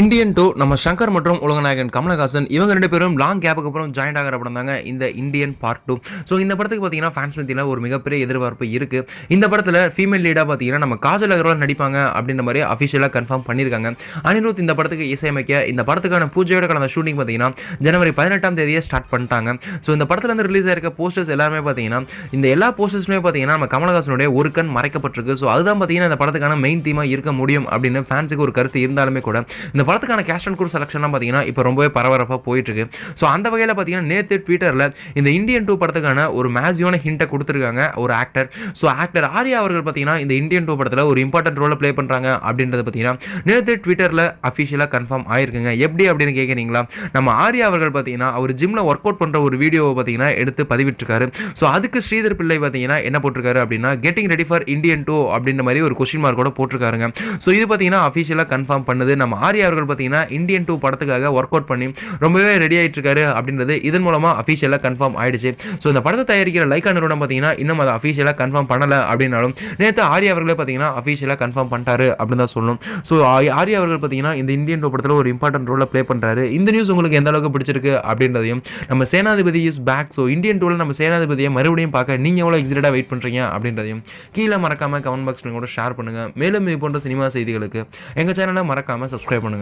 Indian two நம்ம சங்கர் மற்றும் உலகநாயகன் கமலஹாசன் இவங்க ரெண்டு பேரும் லாங் கேப்புக்கு அப்புறம் ஜாயின் ஆகிற படம் தாங்க இந்த இந்தியன் பார்ட் டூ ஸோ இந்த படத்துக்கு பார்த்தீங்கன்னா ஃபேன்ஸ் மத்தியில் ஒரு மிகப்பெரிய எதிர்பார்ப்பு இருக்குது இந்த படத்தில் ஃபீமேல் லீடாக பார்த்தீங்கன்னா நம்ம காஜல் அகர்வால் நடிப்பாங்க அப்படின்ற மாதிரி அஃபிஷியலாக கன்ஃபார்ம் பண்ணியிருக்காங்க அனிருத் இந்த படத்துக்கு இசையமைக்க இந்த படத்துக்கான பூஜையோட கலந்த ஷூட்டிங் பார்த்தீங்கன்னா ஜனவரி பதினெட்டாம் தேதியே ஸ்டார்ட் பண்ணிட்டாங்க. ஸோ இந்த படத்துலேருந்து ரிலீஸ் ஆயிருக்க போஸ்டர்ஸ் எல்லாமே பார்த்தீங்கன்னா இந்த எல்லா போஸ்டர்ஸுமே பார்த்தீங்கன்னா நம்ம கமலஹாசனுடைய ஒரு கண் மறைக்கப்பட்டிருக்கு. ஸோ அதுதான் பார்த்தீங்கன்னா இந்த படத்துக்கான மெயின் தீமாக இருக்க முடியும் அப்படின்னு ஃபேன்ஸுக்கு ஒரு கருத்து இருந்தாலுமே கூட இந்த படத்துக்கான கேஸ்ட் அண்ட் குரூ செலெக்ஷன்லாம் பார்த்தீங்கன்னா இப்போ ரொம்பவே பரபரப்பாக போயிட்டுருக்கு. ஸோ அந்த வகையில் பார்த்தீங்கன்னா நேற்று ட்விட்டரில் இந்த இந்தியன் டூ படத்துக்கான ஒரு மேஜியான ஹிண்ட்டை கொடுத்துருக்காங்க ஒரு ஆக்டர் ஸோ ஆக்டர் ஆர்யா அவர்கள் பார்த்தீங்கன்னா இந்த இந்தியன் டூ படத்தில் ஒரு இம்பார்ட்டன்ட் ரோலை ப்ளே பண்ணுறாங்க அப்படின்றது பார்த்தீங்கன்னா நேற்று ட்விட்டரில் அஃபிஷியலாக கன்ஃபார்ம் ஆயிருக்குங்க. எப்படி அப்படின்னு கேட்குறீங்களா நம்ம ஆர்யா அவர்கள் பார்த்தீங்கன்னா அவர் ஜிம்மில் ஒர்க் அவுட் பண்ணுற ஒரு வீடியோவை பார்த்தீங்கன்னா எடுத்து பதிவிட்டிருக்காரு. ஸோ அதுக்கு ஸ்ரீதர் பிள்ளை பார்த்தீங்கன்னா என்ன போட்டிருக்காரு அப்படின்னா getting ready for Indian two அப்படின்ற மாதிரி ஒரு கொஸ்டின் மார்க்கோட போட்டிருக்காருங்க. ஸோ இது பார்த்தீங்கன்னா அஃபிஷியலாக கன்ஃபார்ம் பண்ணுது. நம்ம ஆர்யா அவர்கள் பார்த்தீங்கன்னா இந்தியன் டூ படத்துக்காக ஒர்க் அவுட் பண்ணி ரொம்பவே ரெடி ஆகிட்டு இருக்காரு அப்படின்றது இதன் மூலமாக அஃபிஷியலாக கன்ஃபார்ம் ஆயிடுச்சு. ஸோ இந்த படத்தை தயாரிக்கிற லைக்கா நிறுவனம் பார்த்தீங்கன்னா இன்னும் அதை அஃபிஷியலாக கன்ஃபார்ம் பண்ணல அப்படின்னாலும் நேற்று ஆர்யா அவர்களே பார்த்தீங்கன்னா அஃபிஷியலாக கன்ஃபார்ம் பண்ணிட்டாரு அப்படின்னு தான் சொல்லணும். ஸோ ஆர்யா அவர்கள் பார்த்தீங்கன்னா இந்த இந்தியன் டூ படத்தில் ஒரு இம்பார்ட்டன்ட் ரோலை ப்ளே பண்ணுறாரு இந்த நியூஸ் உங்களுக்கு எந்த அளவுக்கு பிடிச்சிருக்கு அப்படின்றதையும் நம்ம சேனாதிபதி இஸ் பேக் ஸோ இந்தியன் டூவில் நம்ம சேனாதிபதியை மறுபடியும் பார்க்க நீங்கள் எவ்வளோ எக்ஸைட்டடாக வெயிட் பண்ணுறீங்க அப்படின்றதையும் கீழே மறக்காமல் கமெண்ட் பாக்ஸில் கூட ஷேர் பண்ணுங்கள் மேலும் இது போன்ற சினிமா செய்திகளுக்கு எங்கள் சேனலை மறக்காமல் சப்ஸ்கிரைப் பண்ணுங்கள்